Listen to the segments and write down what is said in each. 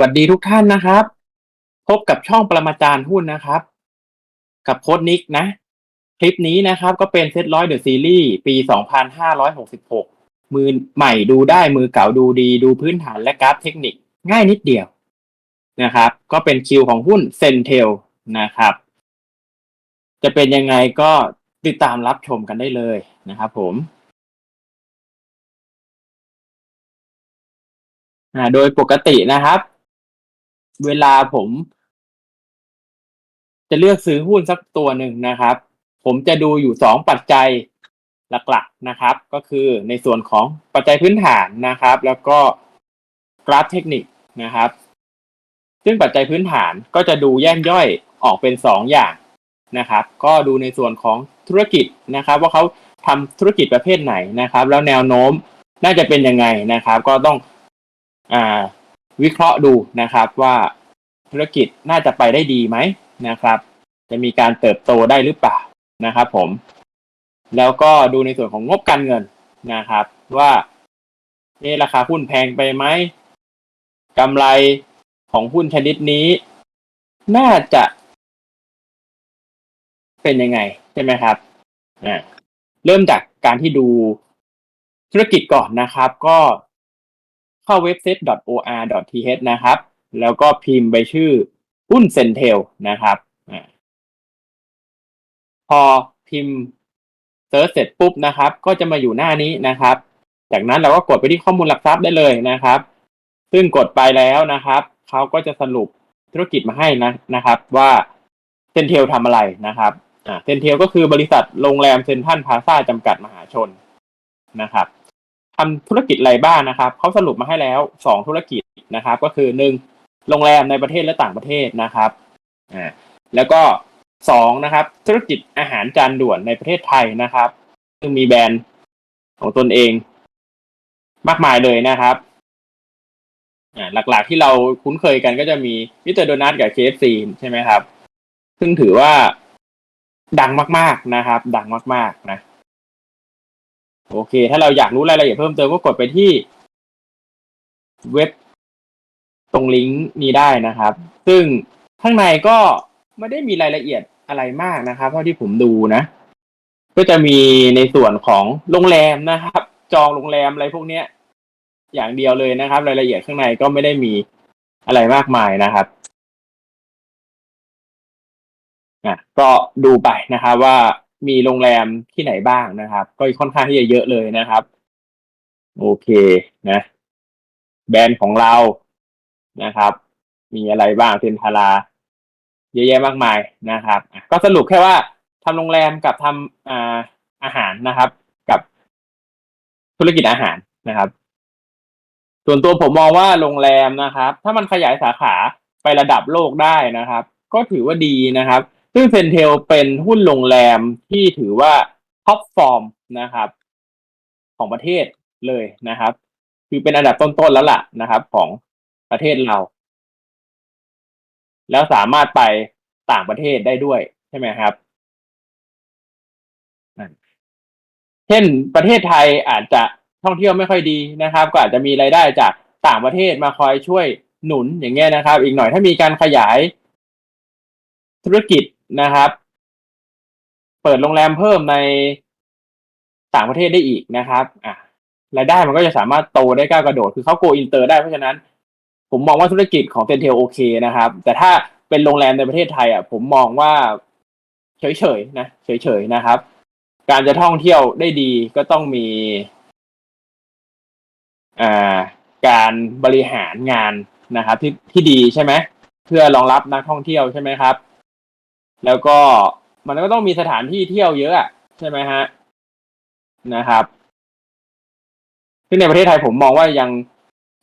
วัสดีทุกท่านนะครับ พบกับช่องปรมาจารย์หุ้นนะครับ กับโค้ดนิกนะ คลิปนี้นะครับ ก็เป็นเซตร้อยเดอะซีรีส์ปี2566มือใหม่ดูได้มือเก่าดูดีดูพื้นฐานและกราฟเทคนิคง่ายนิดเดียวนะครับ ก็เป็นคิวของหุ้นเซนเทลนะครับ จะเป็นยังไงก็ติดตามรับชมกันได้เลยนะครับผมอ่าโดยปกตินะครับ เวลาผม จะเลือกซื้อหุ้นสักตัวหนึ่งนะครับ ผมจะดูอยู่สองปัจจัยหลักๆนะครับ ก็คือในส่วนของปัจจัยพื้นฐานนะครับ แล้วก็กราฟเทคนิคนะครับ ซึ่งปัจจัยพื้นฐานก็จะดูแยกย่อยออกเป็นสองอย่างนะครับ ก็ดูในส่วนของธุรกิจนะครับ ว่าเขาทำธุรกิจประเภทไหนนะครับ แล้วแนวโน้มน่าจะเป็นยังไงนะครับ ก็ต้องอ่า วิเคราะห์ดูนะครับว่าธุรกิจน่าจะไปได้ดีไหมนะครับ จะมีการเติบโตได้หรือเปล่านะครับ ผม แล้วก็ดูในส่วนของงบการเงินนะครับ ว่าเอราคาหุ้นแพงไปไหมกำไรของหุ้นชนิดนี้ น่าจะเป็นยังไงใช่ไหมครับอ่เริ่มจากการที่ดูธุรกิจก่อนนะครับ ก็ เข้าเว็บ set.or.th นะครับ แล้วก็พิมพ์ไปชื่อหุ้นเซนเทลนะครับพอพิมพ์เซิร์ชเสร็จปุ๊บนะครับ ก็จะมาอยู่หน้านี้นะครับ จากนั้นเราก็กดไปที่ข้อมูลหลักทรัพย์ได้เลยนะครับ ซึ่งกดไปแล้วนะครับเขาก็จะสรุปธุรกิจมาให้นะนะครับ ว่าเซนเทลทำอะไรนะครับเซนเทลก็คือบริษัทโรงแรมเซนทรัลพาซาจำกัดมหาชนนะครับ ทำธุรกิจอะไรบ้างนะครับเขาสรุปมาให้แล้วสองธุรกิจนะครับ ก็คือหนึ่งโรงแรมในประเทศและต่างประเทศนะครับอ่าแล้วก็สองนะครับ ธุรกิจอาหารจานด่วนในประเทศไทยนะครับ ซึ่งมีแบรนด์ของตนเอง มากมายเลยนะครับอ่าหลักๆที่เราคุ้นเคยกันก็จะมีมิสเตอร์โดนัทกับ KFC ใช่ไหมครับ ซึ่งถือว่าดังมาก ๆนะครับ ดังมาก ๆ นะ โอเค ถ้าเราอยากรู้รายละเอียดเพิ่มเติมก็กดไปที่เว็บตรงลิงก์นี้ได้นะครับ ซึ่งข้างในก็ไม่ได้มีรายละเอียดอะไรมากนะครับ เท่าที่ผมดูนะ ก็จะมีในส่วนของโรงแรมนะครับ จองโรงแรมอะไรพวกเนี้ย อย่างเดียวเลยนะครับ รายละเอียดข้างในก็ไม่ได้มีอะไรมากมายนะครับอะก็ดูไปนะครับว่า มีโรงแรมที่ไหนบ้างนะครับ ก็ค่อนข้างที่จะเยอะเลยนะครับ โอเคนะ แบรนด์ของเรานะครับ มีอะไรบ้างเซนทาราเยอะแยะมากมายนะครับ ก็สรุปแค่ว่าทำโรงแรมกับทำอ่าอาหารนะครับ กับธุรกิจอาหารนะครับ ส่วนตัวผมมองว่าโรงแรมนะครับ ถ้ามันขยายสาขาไประดับโลกได้นะครับ ก็ถือว่าดีนะครับ ซึ่งเซนเทลเป็นหุ้นโรงแรมที่ถือว่าท็อปฟอร์มนะครับ ของประเทศเลยนะครับ คือเป็นอันดับต้นๆแล้วล่ะนะครับ ของประเทศเรา แล้วสามารถไปต่างประเทศได้ด้วยใช่ไหมครับเช่นประเทศไทยอาจจะท่องเที่ยวไม่ค่อยดีนะครับ ก็อาจจะมีรายได้จากต่างประเทศมาคอยช่วยหนุนอย่างเงี้ยนะครับ อีกหน่อยถ้ามีการขยายธุรกิจ นะครับ เปิดโรงแรมเพิ่มในต่างประเทศได้อีกนะครับอะรายได้มันก็จะสามารถโตได้ก้าวกระโดด คือเขาโกอินเตอร์ได้เพราะฉะนั้น ผมมองว่าธุรกิจของเซนเทลโอเคนะครับ แต่ถ้าเป็นโรงแรมในประเทศไทยอะผมมองว่าเฉยๆนะเฉยๆนะครับ การจะท่องเที่ยวได้ดีก็ต้องมีอ่าการบริหารงานนะครับ ที่ที่ดีใช่ไหมเพื่อรองรับนักท่องเที่ยวใช่ไหมครับ แล้วก็มันก็ต้องมีสถานที่เที่ยวเยอะอะใช่ไหมฮะนะครับซึ่งในประเทศไทยผมมองว่ายัง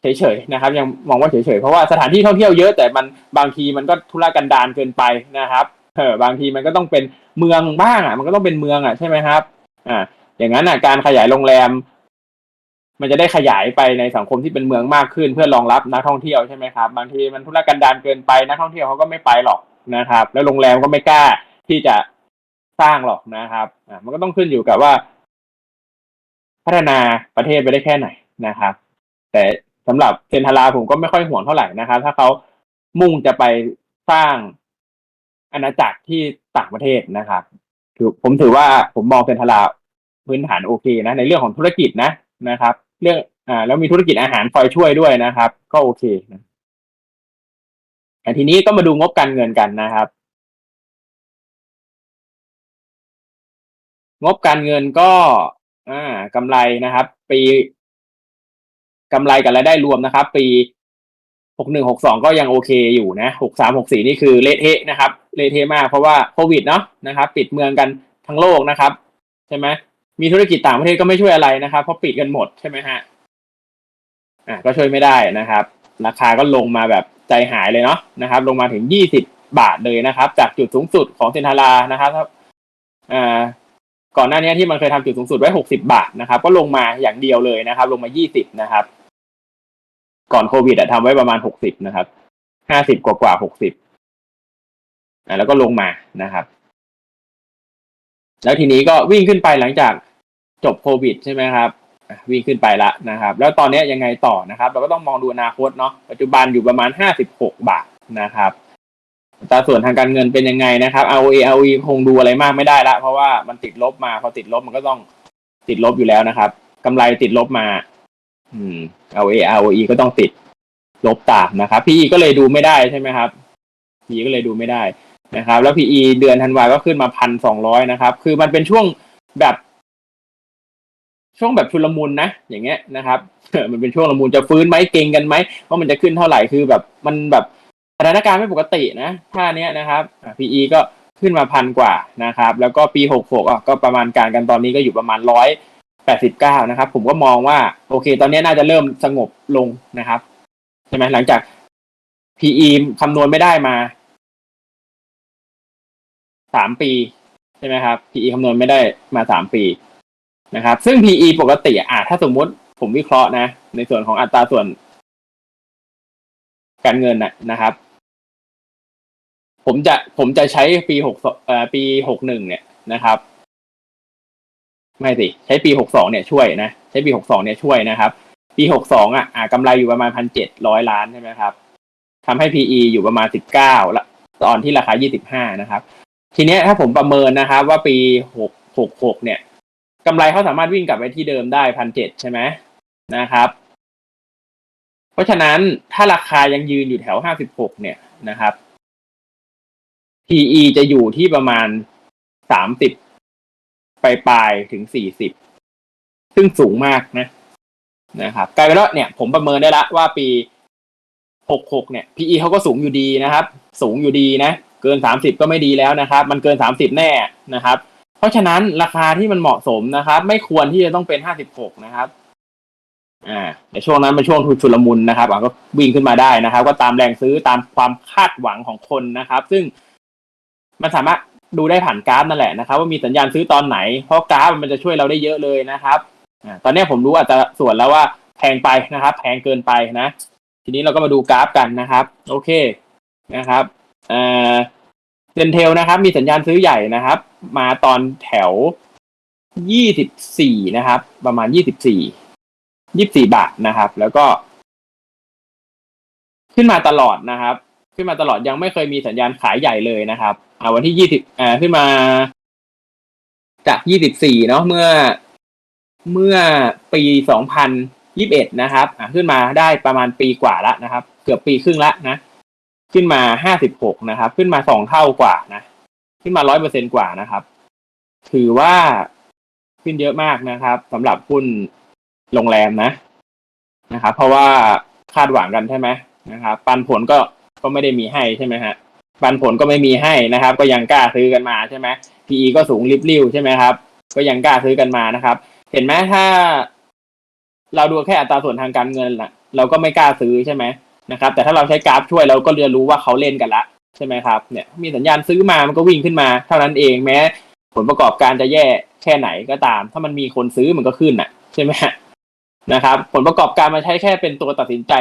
เฉยๆนะครับ ยังมองว่าเฉยๆเพราะว่าสถานที่ท่องเที่ยวเยอะแต่มันบางทีมันก็ทุรกันดารเกินไปนะครับเออบางทีมันก็ต้องเป็นเมืองบ้างอะ มันก็ต้องเป็นเมืองอะใช่ไหมครับ อ่า อย่างนั้นอะ การขยายโรงแรม มันจะได้ขยายไปในสังคมที่เป็นเมืองมากขึ้น เพื่อรองรับนักท่องเที่ยวใช่ไหมครับ บางทีมันทุรกันดารเกินไปนักท่องเที่ยวเขาก็ไม่ไปหรอก นะครับ แล้วโรงแรมก็ไม่กล้าที่จะสร้างหรอกนะครับอ่ามันก็ต้องขึ้นอยู่กับว่า พัฒนาประเทศไปได้แค่ไหนนะครับ แต่สำหรับเซนทาราผมก็ไม่ค่อยห่วงเท่าไหร่นะครับ ถ้าเขามุ่งจะไปสร้างอาณาจักรที่ต่างประเทศนะครับถือผมถือว่าผมมองเซนทาราพื้นฐานโอเคนะ ในเรื่องของธุรกิจนะนะครับ เรื่องอ่าแล้วมีธุรกิจอาหารคอยช่วยด้วยนะครับ ก็โอเคนะ อ่ทีนี้ก็มาดูงบการเงินกันนะครับ งบการเงินก็อ่ากำไรนะครับ ปีกำไรกับรายได้รวมนะครับ ปีหกหนึ่งหกสองก็ยังโอเคอยู่นะหกสามหกสี่นี่คือเละเทะนะครับเละเทะมากเพราะว่าโควิดเนาะนะครับ ปิดเมืองกันทั้งโลกนะครับ ใช่ไหมมีธุรกิจต่างประเทศก็ไม่ช่วยอะไรนะครับเพราะปิดกันหมดใช่ไหมฮะอ่าก็ช่วยไม่ได้นะครับ ราคาก็ลงมาแบบใจหายเลยเนาะนะครับ ลงมาถึงยี่สิบบาทเลยนะครับ จากจุดสูงสุดของเซนทารานะครับอ่าก่อนหน้านี้ที่มันเคยทำจุดสูงสุดไว้หกสิบาทนะครับ ก็ลงมาอย่างเดียวเลยนะครับ ลงมายี่สิบนะครับ ก่อนโควิดอะทำไว้ประมาณหกสิบนะครับห้าสิบกว่ากว่าหกสิบอ่าแล้วก็ลงมานะครับ แล้วทีนี้ก็วิ่งขึ้นไปหลังจากจบโควิดใช่ไหมครับ วิ่งขึ้นไปละนะครับ แล้วตอนนี้ยังไงต่อนะครับ เราก็ต้องมองดูอนาคตเนาะปัจจุบันอยู่ประมาณห้าสิบหกบาทนะครับตราส่วนทางการเงินเป็นยังไงนะครับ ROE ROE คงดูอะไรมากไม่ได้ละเพราะว่ามันติดลบมาพอติดลบมันก็ต้องติดลบอยู่แล้วนะครับกำไรติดลบมา อืม ROE ROE ก็ต้องติดลบตามนะครับ PE ก็เลยดูไม่ได้ใช่ไหมครับ PE ก็เลยดูไม่ได้นะครับ แล้ว PE เดือนธันวาก็ขึ้นมาพันสองร้อยนะครับ คือมันเป็นช่วงแบบ ช่วงแบบชุลมุนนะ อย่างเงี้ยนะครับมันเป็นช่วงละมุนจะฟื้นไหมเก่งกันไหมว่ามันจะขึ้นเท่าไหร่คือแบบมันแบบสถานการณ์ไม่ปกตินะท่าเนี้ยนะครับ PE ก็ขึ้นมาพันกว่านะครับ แล้วก็ปีหกหกอะก็ประมาณการกันตอนนี้ก็อยู่ประมาณร้อยแปดสิบเก้านะครับ ผมก็มองว่า โอเค ตอนนี้น่าจะเริ่มสงบลงนะครับใช่ไหมหลังจาก PE คำนวณไม่ได้มาสามปีใช่ไหมครับ PE คำนวณไม่ได้มาสามปี นะครับ ซึ่ง PE ปกติอะถ้าสมมุติผมวิเคราะห์นะ ในส่วนของอัตราส่วน การเงินนะนะครับ ผมจะผมจะใช้ปีหกเอ่อปีหกหนึ่งเนี่ยนะครับ ไม่สิใช้ปีหกสองเนี่ยช่วยนะ ใช้ปีหกสองเนี่ยช่วยนะครับ ปีหกสองอะอ่ากำไรอยู่ประมาณพันเจ็ดร้อยล้านใช่ไหมครับทำให้ PE อยู่ประมาณสิบเก้าละตอนที่ราคายี่สิบห้านะครับ ทีเนี้ยถ้าผมประเมินนะครับ ว่าปีหกหกหกเนี่ย กำไรเขาสามารถวิ่งกลับไปที่เดิมได้พันเจ็ดใช่ไหมนะครับ เพราะฉะนั้นถ้าราคายังยืนอยู่แถวห้าสิบหกเนี่ยนะครับ PE จะอยู่ที่ประมาณสามสิบปลายถึงสี่สิบซึ่งสูงมากนะนะครับกลายเป็นว่าเนี่ย ผมประเมินได้ละว่าปีหกหกเนี่ย PE เขาก็สูงอยู่ดีนะครับ สูงอยู่ดีนะ เกินสามสิบก็ไม่ดีแล้วนะครับ มันเกินสามสิบแน่นะครับ เพราะฉะนั้นราคาที่มันเหมาะสมนะครับ ไม่ควรที่จะต้องเป็นห้าสิบหกนะครับ อ่าในช่วงนั้นเป็นช่วงทุนชุลมุนนะครับก็วิ่งขึ้นมาได้นะครับ ก็ตามแรงซื้อตามความคาดหวังของคนนะครับ ซึ่งมันสามารถดูได้ผ่านกราฟนั่นแหละนะครับ ว่ามีสัญญาณซื้อตอนไหน เพราะกราฟมันจะช่วยเราได้เยอะเลยนะครับอ่าตอนนี้ผมรู้อาจจะส่วนแล้วว่าแพงไปนะครับ แพงเกินไปนะ ทีนี้เราก็มาดูกราฟกันนะครับ โอเคนะครับอ่อ เซนเทลนะครับ มีสัญญาณซื้อใหญ่นะครับ มาตอนแถวยี่สิบสี่นะครับ ประมาณยี่สิบสี่ยี่สิบสี่บาทนะครับ แล้วก็ ขึ้นมาตลอดนะครับ ขึ้นมาตลอดยังไม่เคยมีสัญญาณขายใหญ่เลยนะครับอ่าวันที่ยี่สิบอ่าขึ้นมา จากยี่สิบสี่เนาะเมื่อเมื่อปีสองพันยิบเอ็ดนะครับ อ่าขึ้นมาได้ประมาณปีกว่าละนะครับ เกือบปีครึ่งละนะ ขึ้นมาห้าสิบหกนะครับ ขึ้นมาสองเท่ากว่านะ ขึ้นมาร้อยเปอร์เซ็นกว่านะครับ ถือว่าขึ้นเยอะมากนะครับสำหรับหุ้นโรงแรมนะนะครับเพราะว่าคาดหวังกันใช่ไหมนะครับปันผลก็ก็ไม่ได้มีให้ใช่ไหมฮะปันผลก็ไม่มีให้นะครับ ก็ยังกล้าซื้อกันมาใช่ไหม PE ก็สูงริบลิ่วใช่ไหมครับ ก็ยังกล้าซื้อกันมานะครับ เห็นไหมถ้า เราดูแค่อัตราส่วนทางการเงินล่ะ เราก็ไม่กล้าซื้อใช่ไหม นะครับ แต่ถ้าเราใช้กราฟช่วยเราก็เรียนรู้ว่าเขาเล่นกันละใช่ไหมครับเนี่ยมีสัญญาณซื้อมามันก็วิ่งขึ้นมา เท่านั้นเองแม้ ผลประกอบการจะแย่แค่ไหนก็ตาม ถ้ามันมีคนซื้อมันก็ขึ้นน่ะ ใช่ไหมนะครับ ผลประกอบการมาใช้แค่เป็นตัวตัดสินใจ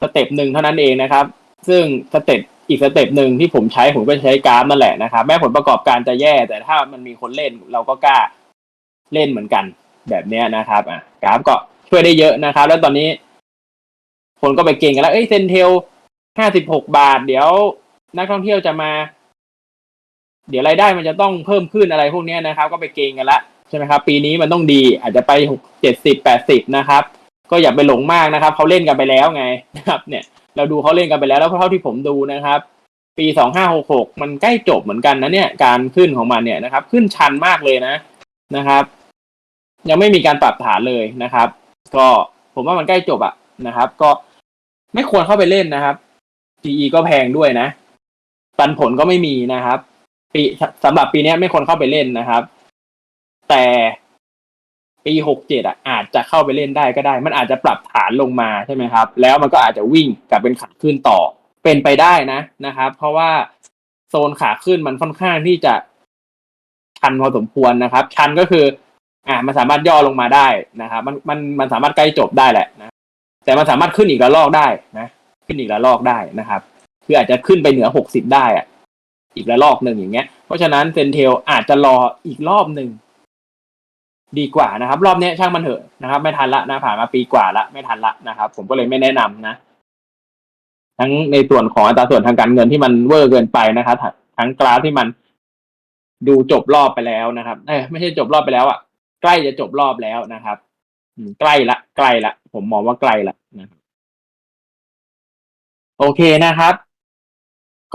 สเต็ปหนึ่งเท่านั้นเองนะครับ ซึ่งสเต็ปอีกสเต็ปหนึ่งที่ผมใช้ผมก็ใช้กราฟนั่นแหละนะครับ แม้ผลประกอบการจะแย่ แต่ถ้ามันมีคนเล่นเราก็กล้าเล่นเหมือนกันแบบนี้นะครับอะกราฟก็ช่วยได้เยอะนะครับ แล้วตอนนี้ คนก็ไปเก่งกันแล้วเอ้ยเซนเทลห้าสิบหกบาท เดี๋ยวนักท่องเที่ยวจะมา เดี๋ยวรายได้มันจะต้องเพิ่มขึ้นอะไรพวกนี้นะครับ ก็ไปเก่งกันละใช่ไหมครับ ปีนี้มันต้องดี อาจจะไปหกเจ็ดสิบแปดสิบนะครับ ก็อย่าไปหลงมากนะครับเขาเล่นกันไปแล้วไงนะครับ เนี่ย เราดูเขาเล่นกันไปแล้วแล้วเท่าที่ผมดูนะครับ ปีสองห้าหกหกมันใกล้จบเหมือนกันนะเนี่ย การขึ้นของมันเนี่ยนะครับ ขึ้นชันมากเลยนะนะครับ ยังไม่มีการปรับฐานเลยนะครับ ก็ผมว่ามันใกล้จบอะนะครับ ก็ ไม่ควรเข้าไปเล่นนะครับ PE ก็แพงด้วยนะ ปันผลก็ไม่มีนะครับ ปีสำหรับปีนี้ไม่ควรเข้าไปเล่นนะครับ แต่ปีหกเจ็ดอะอาจจะเข้าไปเล่นได้ก็ได้ มันอาจจะปรับฐานลงมาใช่ไหมครับ แล้วมันก็อาจจะวิ่งกลับเป็นขาขึ้นต่อ เป็นไปได้นะนะครับ เพราะว่าโซนขาขึ้นมันค่อนข้างที่จะชันพอสมควรนะครับ ชันก็คือ อ่ามันสามารถย่อลงมาได้นะครับ มันมันมันสามารถใกล้จบได้แหละนะ แต่มันสามารถขึ้นอีกระลอกได้นะ ขึ้นอีกระลอกได้นะครับ คืออาจจะขึ้นไปเหนือหกสิบได้อะอีกระลอกหนึ่งอย่างเงี้ย เพราะฉะนั้นเซนเทลอาจจะรออีกรอบหนึ่งดีกว่านะครับ รอบนี้ช่างมันเถอะนะครับ ไม่ทันละนะผ่านมาปีกว่าละไม่ทันละนะครับ ผมก็เลยไม่แนะนำนะทั้งในส่วนของอัตราส่วนทางการเงินที่มันเวอร์เกินไปนะครับทั้งกราฟที่มันดูจบรอบไปแล้วนะครับเอ้ไม่ใช่จบรอบไปแล้วอะ ใกล้จะจบรอบแล้วนะครับใกล้ละ ใกล้ละ ผมมองว่าใกลละนะครับโอเคนะครับ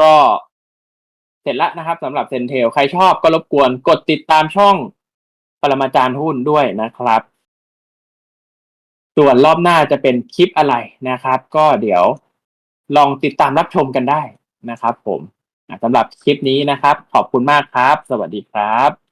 ก็เสร็จแล้วนะครับสำหรับเซนเทลใครชอบก็รบกวนกดติดตามช่องปรมาจารย์หุ้นด้วยนะครับ ส่วนรอบหน้าจะเป็นคลิปอะไรนะครับ ก็เดี๋ยวลองติดตามรับชมกันได้นะครับ ผมสำหรับคลิปนี้นะครับ ขอบคุณมากครับ สวัสดีครับ